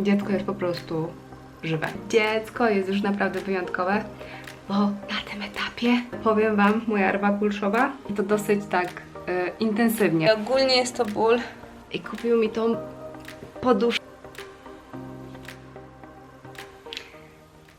Dziecko jest po prostu żywe. Dziecko jest już naprawdę wyjątkowe, bo na tym etapie, powiem Wam, moja rwa kulszowa to dosyć tak e, intensywnie. Ogólnie jest to ból i kupił mi tą poduszkę.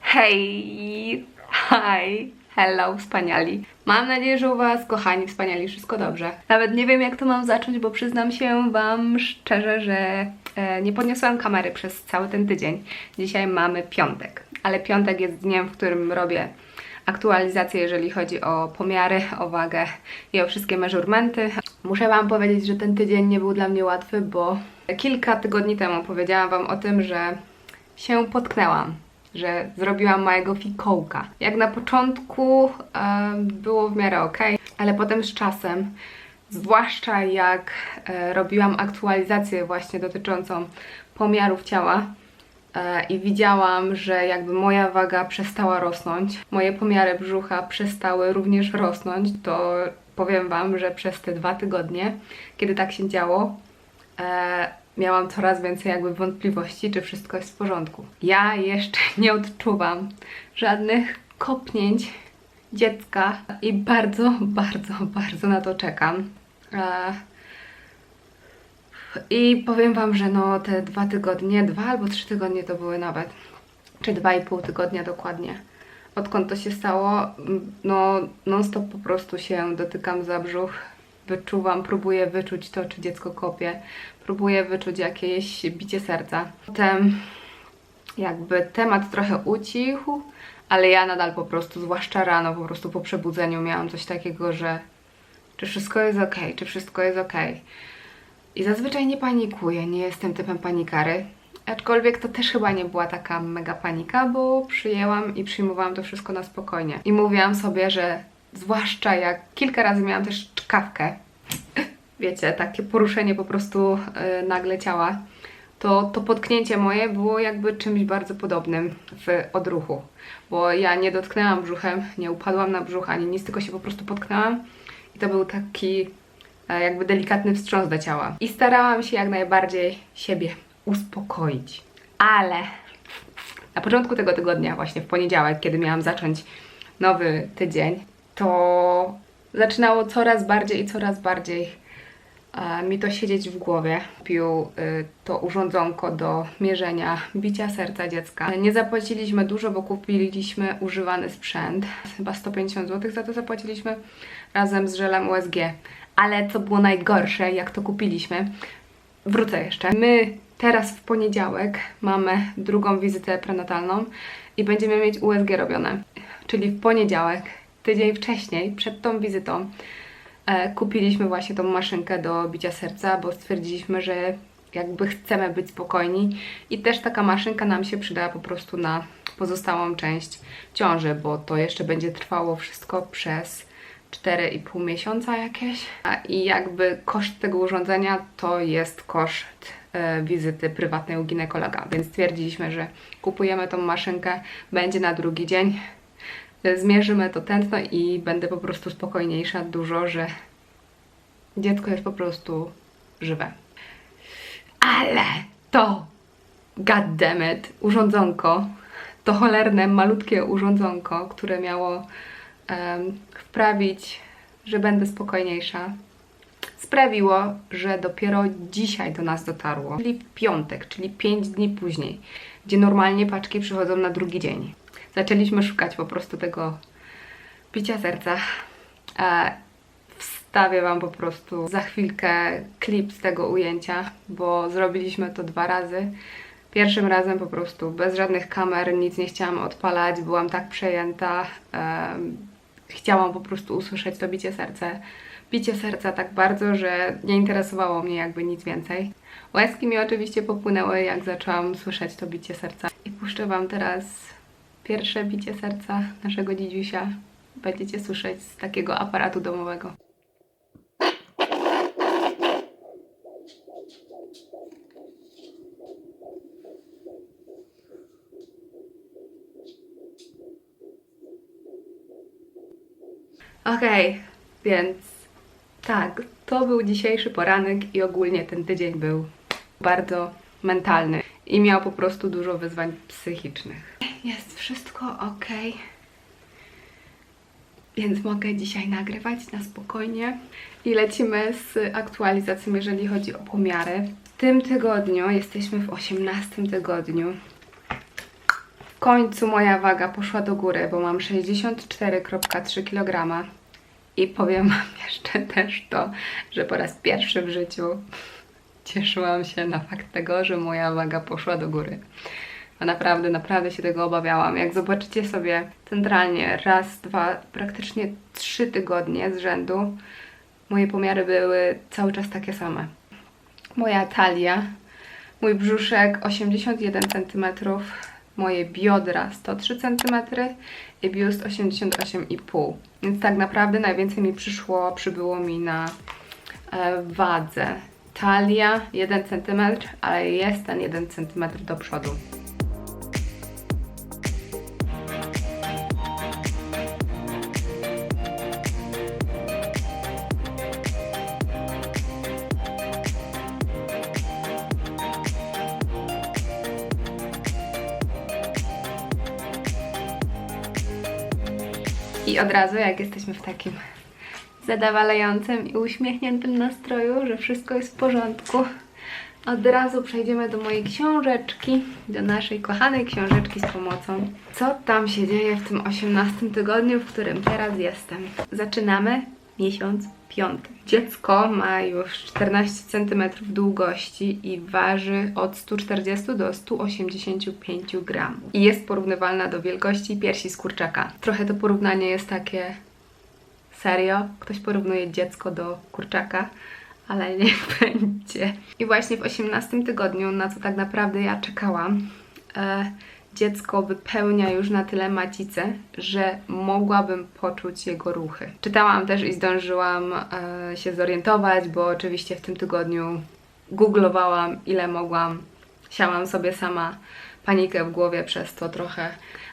Hej! Hi! Hello, wspaniali. Mam nadzieję, że u Was, kochani, wspaniali, wszystko dobrze. Nawet nie wiem, jak to mam zacząć, bo przyznam się Wam szczerze, że nie podniosłam kamery przez cały ten tydzień. Dzisiaj mamy piątek, ale piątek jest dniem, w którym robię aktualizację, jeżeli chodzi o pomiary, o wagę i o wszystkie measurmenty. Muszę Wam powiedzieć, że ten tydzień nie był dla mnie łatwy, bo kilka tygodni temu powiedziałam Wam o tym, że się potknęłam, że zrobiłam małego fikołka. Jak na początku e, było w miarę ok, ale potem z czasem, zwłaszcza jak e, robiłam aktualizację właśnie dotyczącą pomiarów ciała, E, i widziałam, że jakby moja waga przestała rosnąć, moje pomiary brzucha przestały również rosnąć, to powiem Wam, że przez te dwa tygodnie, kiedy tak się działo, e, miałam coraz więcej jakby wątpliwości, czy wszystko jest w porządku. Ja jeszcze nie odczuwam żadnych kopnięć dziecka i bardzo, bardzo, bardzo na to czekam. E, i powiem Wam, że no te dwa tygodnie, dwa albo trzy tygodnie to były nawet, czy dwa i pół tygodnia dokładnie. Odkąd to się stało, no non-stop po prostu się dotykam za brzuch, wyczuwam, próbuję wyczuć to, czy dziecko kopie, próbuję wyczuć jakieś bicie serca. Potem jakby temat trochę ucichł, ale ja nadal po prostu, zwłaszcza rano, po prostu po przebudzeniu miałam coś takiego, że czy wszystko jest ok, czy wszystko jest ok. I zazwyczaj nie panikuję, nie jestem typem panikary. Aczkolwiek to też chyba nie była taka mega panika, bo przyjęłam i przyjmowałam to wszystko na spokojnie. I mówiłam sobie, że zwłaszcza jak kilka razy miałam też czkawkę, wiecie, takie poruszenie po prostu yy, nagle ciała, to to potknięcie moje było jakby czymś bardzo podobnym w odruchu. Bo ja nie dotknęłam brzuchem, nie upadłam na brzuch ani nic, tylko się po prostu potknęłam i to był taki e, jakby delikatny wstrząs do ciała. I starałam się jak najbardziej siebie uspokoić. Ale na początku tego tygodnia, właśnie w poniedziałek, kiedy miałam zacząć nowy tydzień, to zaczynało coraz bardziej i coraz bardziej mi to siedzieć w głowie. Pił y, to urządzonko do mierzenia bicia serca dziecka. Nie zapłaciliśmy dużo, bo kupiliśmy używany sprzęt. Chyba 150 zł za to zapłaciliśmy razem z żelem USG. Ale co było najgorsze, jak to kupiliśmy, wrócę jeszcze. My teraz w poniedziałek mamy drugą wizytę prenatalną i będziemy mieć USG robione. Czyli w poniedziałek, tydzień wcześniej, przed tą wizytą, e, kupiliśmy właśnie tą maszynkę do bicia serca, bo stwierdziliśmy, że jakby chcemy być spokojni i też taka maszynka nam się przyda po prostu na pozostałą część ciąży, bo to jeszcze będzie trwało wszystko przez 4,5 miesiąca jakieś. I jakby koszt tego urządzenia to jest koszt e, wizyty prywatnej u ginekologa, więc stwierdziliśmy, że kupujemy tą maszynkę, będzie na drugi dzień. Zmierzymy to tętno i będę po prostu spokojniejsza dużo, że dziecko jest po prostu żywe. Ale to, goddammit, urządzonko, to cholerne, malutkie urządzonko, które miało em, wprawić, że będę spokojniejsza, sprawiło, że dopiero dzisiaj do nas dotarło, czyli w piątek, czyli 5 dni później, gdzie normalnie paczki przychodzą na drugi dzień. Zaczęliśmy szukać po prostu tego bicia serca. E, wstawię Wam po prostu za chwilkę klip z tego ujęcia, bo zrobiliśmy to dwa razy. Pierwszym razem po prostu bez żadnych kamer, nic nie chciałam odpalać, byłam tak przejęta. em, chciałam po prostu usłyszeć to bicie serca. Bicie serca tak bardzo, że nie interesowało mnie jakby nic więcej. Łezki mi oczywiście popłynęły, jak zaczęłam słyszeć to bicie serca. I puszczę Wam teraz pierwsze bicie serca naszego dzidziusia. Będziecie słyszeć z takiego aparatu domowego. Okej, więc tak, to był dzisiejszy poranek i ogólnie ten tydzień był bardzo mentalny. I miał po prostu dużo wyzwań psychicznych. Jest wszystko ok. Więc mogę dzisiaj nagrywać na spokojnie. I lecimy z aktualizacją, jeżeli chodzi o pomiary. W tym tygodniu jesteśmy w 18 tygodniu. W końcu moja waga poszła do góry, bo mam 64,3 kg. I powiem Wam jeszcze też to, że po raz pierwszy w życiu cieszyłam się na fakt tego, że moja waga poszła do góry. A naprawdę, naprawdę się tego obawiałam. Jak zobaczycie sobie centralnie raz, dwa, praktycznie trzy tygodnie z rzędu, moje pomiary były cały czas takie same. Moja talia, mój brzuszek 81 cm, moje biodra 103 cm i biust 88,5 Więc tak naprawdę najwięcej mi przyszło, przybyło mi na e, wadze. Talia 1 cm, ale jest ten 1 cm do przodu. I od razu, jak jesteśmy w takim zadawalającym i uśmiechniętym nastroju, że wszystko jest w porządku, od razu przejdziemy do mojej książeczki, do naszej kochanej książeczki z pomocą. Co tam się dzieje w tym 18 tygodniu, w którym teraz jestem? Zaczynamy miesiąc piąty. Dziecko ma już 14 cm długości i waży od 140 do 185 gram. I jest porównywalna do wielkości piersi z kurczaka. Trochę to porównanie jest takie serio. Ktoś porównuje dziecko do kurczaka, ale niech będzie. I właśnie w 18 tygodniu, na co tak naprawdę ja czekałam, e, dziecko wypełnia już na tyle macicę, że mogłabym poczuć jego ruchy. Czytałam też i zdążyłam e, się zorientować, bo oczywiście w tym tygodniu googlowałam ile mogłam. Siałam sobie sama panikę w głowie przez to trochę,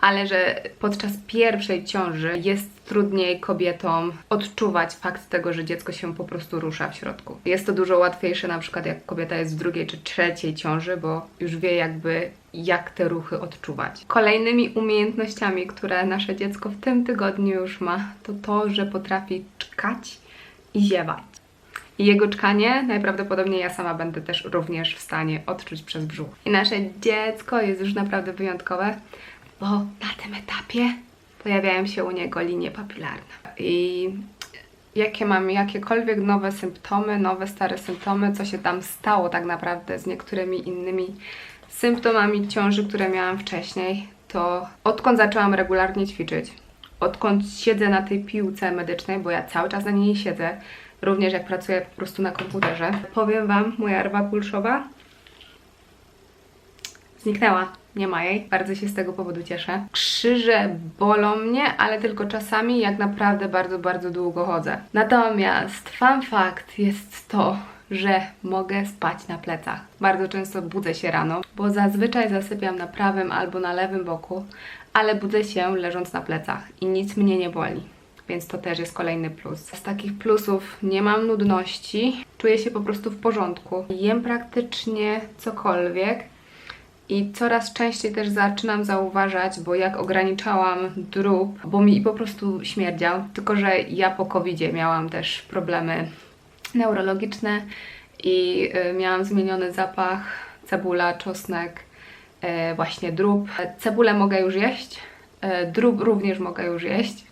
ale że podczas pierwszej ciąży jest trudniej kobietom odczuwać fakt tego, że dziecko się po prostu rusza w środku. Jest to dużo łatwiejsze na przykład jak kobieta jest w drugiej czy trzeciej ciąży, bo już wie jakby jak te ruchy odczuwać. Kolejnymi umiejętnościami, które nasze dziecko w tym tygodniu już ma, to to, że potrafi czkać i ziewać. I jego czkanie najprawdopodobniej ja sama będę też również w stanie odczuć przez brzuch. I nasze dziecko jest już naprawdę wyjątkowe, bo na tym etapie pojawiają się u niego linie papilarne. I jakie mam jakiekolwiek nowe symptomy, nowe stare symptomy, co się tam stało tak naprawdę z niektórymi innymi symptomami ciąży, które miałam wcześniej, to odkąd zaczęłam regularnie ćwiczyć, odkąd siedzę na tej piłce medycznej, bo ja cały czas na niej siedzę, również jak pracuję po prostu na komputerze, powiem Wam, moja rwa pulszowa zniknęła. Nie ma jej. Bardzo się z tego powodu cieszę. Krzyże bolą mnie, ale tylko czasami, jak naprawdę bardzo, bardzo długo chodzę. Natomiast fun fact jest to, że mogę spać na plecach. Bardzo często budzę się rano, bo zazwyczaj zasypiam na prawym albo na lewym boku, ale budzę się leżąc na plecach i nic mnie nie boli. Więc to też jest kolejny plus. Z takich plusów nie mam nudności, czuję się po prostu w porządku. Jem praktycznie cokolwiek, i coraz częściej też zaczynam zauważać, bo jak ograniczałam drób, bo mi po prostu śmierdział, tylko że ja po covid miałam też problemy neurologiczne i y, miałam zmieniony zapach, cebula, czosnek, y, właśnie drób. Cebulę mogę już jeść, y, drób również mogę już jeść.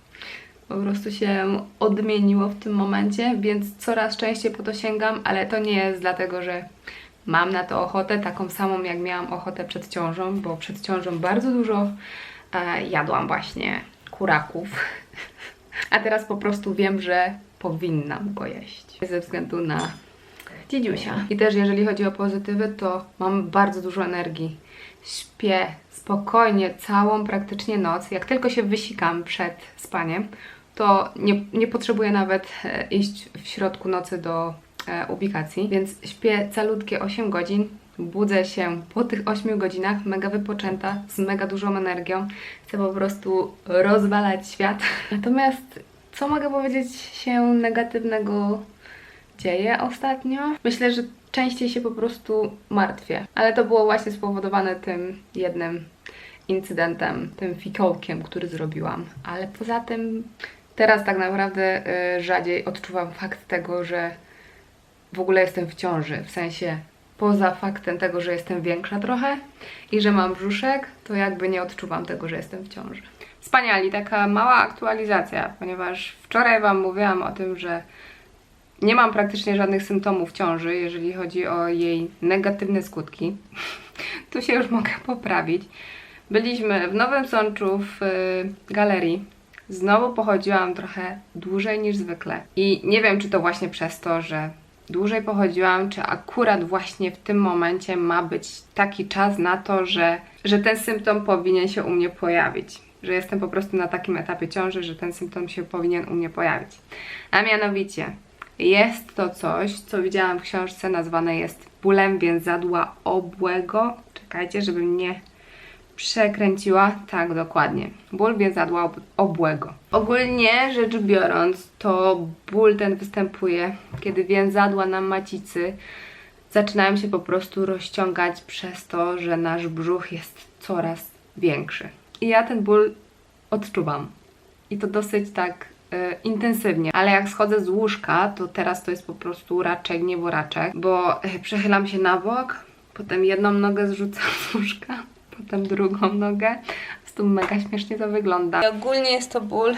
Po prostu się odmieniło w tym momencie, więc coraz częściej po to sięgam, ale to nie jest dlatego, że mam na to ochotę, taką samą jak miałam ochotę przed ciążą, bo przed ciążą bardzo dużo e, jadłam właśnie kuraków. A teraz po prostu wiem, że powinnam go jeść. Ze względu na dziedziusia. I też jeżeli chodzi o pozytywy, to mam bardzo dużo energii. Śpię spokojnie całą praktycznie noc. Jak tylko się wysikam przed spaniem, to nie, nie potrzebuję nawet e, iść w środku nocy do e, ubikacji, więc śpię calutkie 8 godzin. Budzę się po tych 8 godzinach mega wypoczęta, z mega dużą energią. Chcę po prostu rozwalać świat. Natomiast co mogę powiedzieć się negatywnego dzieje ostatnio? Myślę, że częściej się po prostu martwię. Ale to było właśnie spowodowane tym jednym incydentem, tym fikołkiem, który zrobiłam. Ale poza tym teraz tak naprawdę y, rzadziej odczuwam fakt tego, że w ogóle jestem w ciąży. W sensie poza faktem tego, że jestem większa trochę i że mam brzuszek, to jakby nie odczuwam tego, że jestem w ciąży. Wspaniali, taka mała aktualizacja, ponieważ wczoraj Wam mówiłam o tym, że nie mam praktycznie żadnych symptomów ciąży, jeżeli chodzi o jej negatywne skutki. tu się już mogę poprawić. Byliśmy w Nowym Sączu w y, galerii. Znowu pochodziłam trochę dłużej niż zwykle. I nie wiem, czy to właśnie przez to, że dłużej pochodziłam, czy akurat właśnie w tym momencie ma być taki czas na to, że, że ten symptom powinien się u mnie pojawić. Że jestem po prostu na takim etapie ciąży, że ten symptom się powinien u mnie pojawić. A mianowicie jest to coś, co widziałam w książce, nazwane jest bólem więzadła obłego. Czekajcie, żebym nie przekręciła. Tak, dokładnie. Ból więzadła ob- obłego. Ogólnie rzecz biorąc, to ból ten występuje, kiedy więzadła na macicy zaczynają się po prostu rozciągać przez to, że nasz brzuch jest coraz większy. I ja ten ból odczuwam. I to dosyć tak e, intensywnie. Ale jak schodzę z łóżka, to teraz to jest po prostu raczek, nieboraczek, bo e, przechylam się na bok, potem jedną nogę zrzucam z łóżka, potem drugą nogę. Po prostu mega śmiesznie to wygląda. I ogólnie jest to ból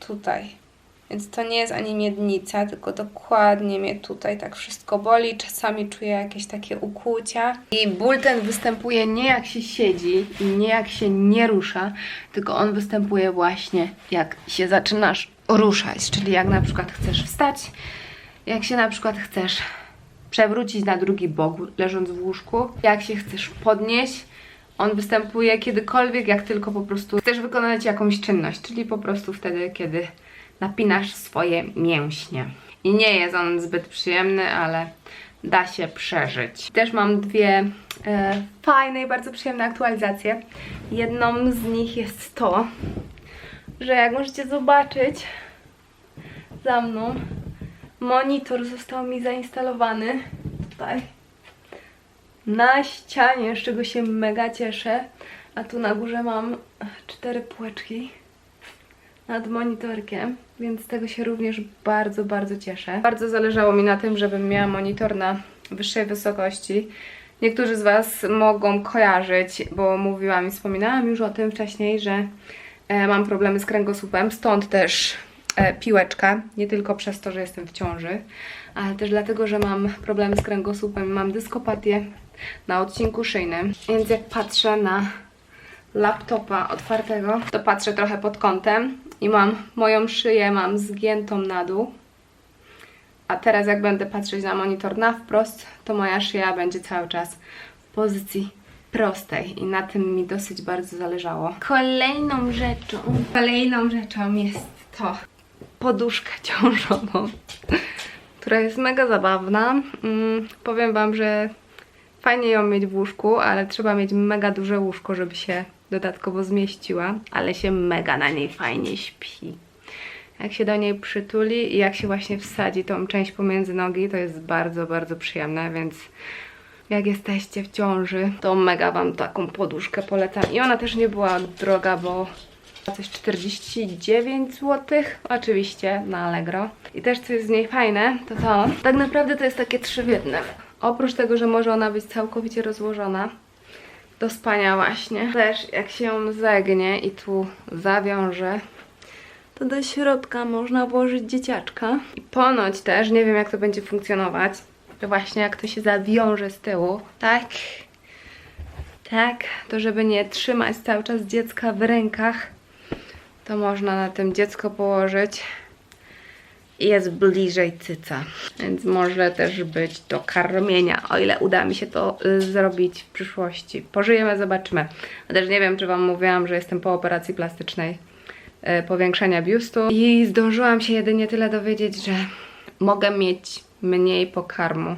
tutaj. Więc to nie jest ani miednica, tylko dokładnie mnie tutaj tak wszystko boli. Czasami czuję jakieś takie ukłucia. I ból ten występuje nie jak się siedzi i nie jak się nie rusza, tylko on występuje właśnie jak się zaczynasz ruszać. Czyli jak na przykład chcesz wstać, jak się na przykład chcesz przewrócić na drugi bok, leżąc w łóżku, jak się chcesz podnieść. On występuje kiedykolwiek, jak tylko po prostu chcesz wykonać jakąś czynność, czyli po prostu wtedy, kiedy napinasz swoje mięśnie. I nie jest on zbyt przyjemny, ale da się przeżyć. Też mam dwie e, fajne i bardzo przyjemne aktualizacje. Jedną z nich jest to, że jak możecie zobaczyć za mną, monitor został mi zainstalowany tutaj na ścianie, z czego się mega cieszę. A tu na górze mam cztery półeczki nad monitorkiem, więc z tego się również bardzo, bardzo cieszę. Bardzo zależało mi na tym, żebym miała monitor na wyższej wysokości. Niektórzy z Was mogą kojarzyć, bo mówiłam i wspominałam już o tym wcześniej, że e, mam problemy z kręgosłupem, stąd też e, piłeczka, nie tylko przez to, że jestem w ciąży, ale też dlatego, że mam problemy z kręgosłupem, mam dyskopatię na odcinku szyjnym, więc jak patrzę na laptopa otwartego, to patrzę trochę pod kątem i mam moją szyję mam zgiętą na dół. A teraz jak będę patrzeć na monitor na wprost, to moja szyja będzie cały czas w pozycji prostej i na tym mi dosyć bardzo zależało. Kolejną rzeczą, kolejną rzeczą jest to poduszka ciążową, która jest mega zabawna. Mm, powiem Wam, że Fajnie ją mieć w łóżku, ale trzeba mieć mega duże łóżko, żeby się dodatkowo zmieściła, ale się mega na niej fajnie śpi. Jak się do niej przytuli i jak się właśnie wsadzi tą część pomiędzy nogi, to jest bardzo, bardzo przyjemne, więc jak jesteście w ciąży, to mega Wam taką poduszkę polecam. I ona też nie była droga, bo coś 49 zł, oczywiście na Allegro. I też co jest z niej fajne, to to, tak naprawdę to jest takie trzy w jednym. Oprócz tego, że może ona być całkowicie rozłożona do spania właśnie, też jak się ją zegnie i tu zawiąże, to do środka można włożyć dzieciaczka. I ponoć też, nie wiem jak to będzie funkcjonować, to właśnie jak to się zawiąże z tyłu, tak, tak, to żeby nie trzymać cały czas dziecka w rękach, to można na tym dziecko położyć i jest bliżej cyca, więc może też być do karmienia, o ile uda mi się to y, zrobić w przyszłości. Pożyjemy, zobaczymy. Też nie wiem, czy Wam mówiłam, że jestem po operacji plastycznej y, powiększenia biustu i zdążyłam się jedynie tyle dowiedzieć, że mogę mieć mniej pokarmu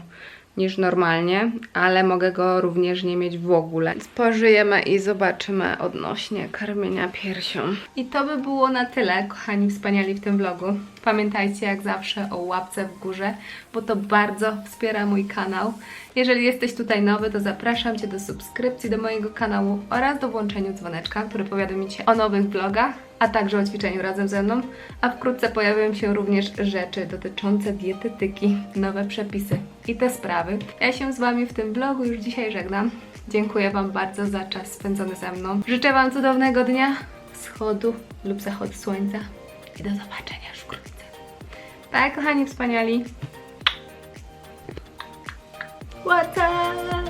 niż normalnie, ale mogę go również nie mieć w ogóle. Spożyjemy i zobaczymy odnośnie karmienia piersią. I to by było na tyle, kochani wspaniali w tym vlogu. Pamiętajcie jak zawsze o łapce w górze, bo to bardzo wspiera mój kanał. Jeżeli jesteś tutaj nowy, to zapraszam Cię do subskrypcji do mojego kanału oraz do włączenia dzwoneczka, który powiadomi Cię o nowych vlogach, a także o ćwiczeniu razem ze mną. A wkrótce pojawią się również rzeczy dotyczące dietetyki, nowe przepisy i te sprawy. Ja się z Wami w tym vlogu już dzisiaj żegnam. Dziękuję Wam bardzo za czas spędzony ze mną. Życzę Wam cudownego dnia, wschodu lub zachodu słońca i do zobaczenia już wkrótce. Pa, kochani wspaniali! What's up?